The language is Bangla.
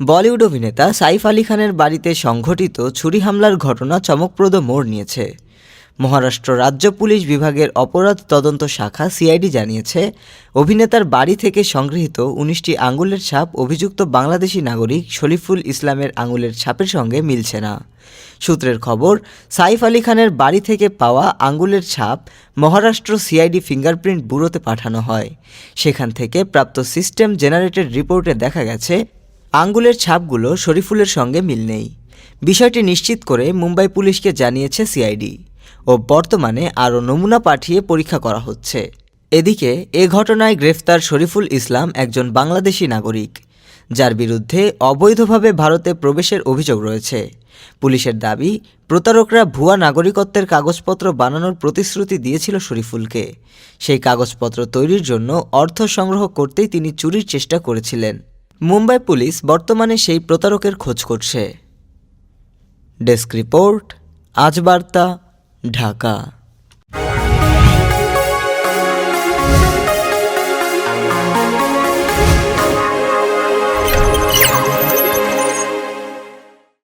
বলিউড অভিনেতা সাইফ আলী খানের বাড়িতে সংঘটিত ছুরি হামলার ঘটনা চমকপ্রদ মোড় নিয়েছে। মহারাষ্ট্র রাজ্য পুলিশ বিভাগের অপরাধ তদন্ত শাখা সিআইডি জানিয়েছে, অভিনেতার বাড়ি থেকে সংগৃহীত উনিশটি আঙুলের ছাপ অভিযুক্ত বাংলাদেশি নাগরিক শরীফুল ইসলামের আঙুলের ছাপের সঙ্গে মিলছে না। সূত্রের খবর, সাইফ আলী খানের বাড়ি থেকে পাওয়া আঙ্গুলের ছাপ মহারাষ্ট্র সিআইডি ফিঙ্গারপ্রিন্ট ব্যুরোতে পাঠানো হয়। সেখান থেকে প্রাপ্ত সিস্টেম জেনারেটেড রিপোর্টে দেখা গেছে আঙ্গুলের ছাপগুলো শরীফুলের সঙ্গে মিল নেই। বিষয়টি নিশ্চিত করে মুম্বাই পুলিশকে জানিয়েছে সিআইডি ও বর্তমানে আরও নমুনা পাঠিয়ে পরীক্ষা করা হচ্ছে। এদিকে, এ ঘটনায় গ্রেফতার শরীফুল ইসলাম একজন বাংলাদেশি নাগরিক, যার বিরুদ্ধে অবৈধভাবে ভারতে প্রবেশের অভিযোগ রয়েছে। পুলিশের দাবি, প্রতারকরা ভুয়া নাগরিকত্বের কাগজপত্র বানানোর প্রতিশ্রুতি দিয়েছিল শরীফুলকে। সেই কাগজপত্র তৈরির জন্য অর্থ সংগ্রহ করতেই তিনি চুরির চেষ্টা করেছিলেন। মুম্বাই পুলিশ বর্তমানে সেই প্রতারকের খোঁজ করছে। ডেস্ক রিপোর্ট আজ বার্তা ঢাকা।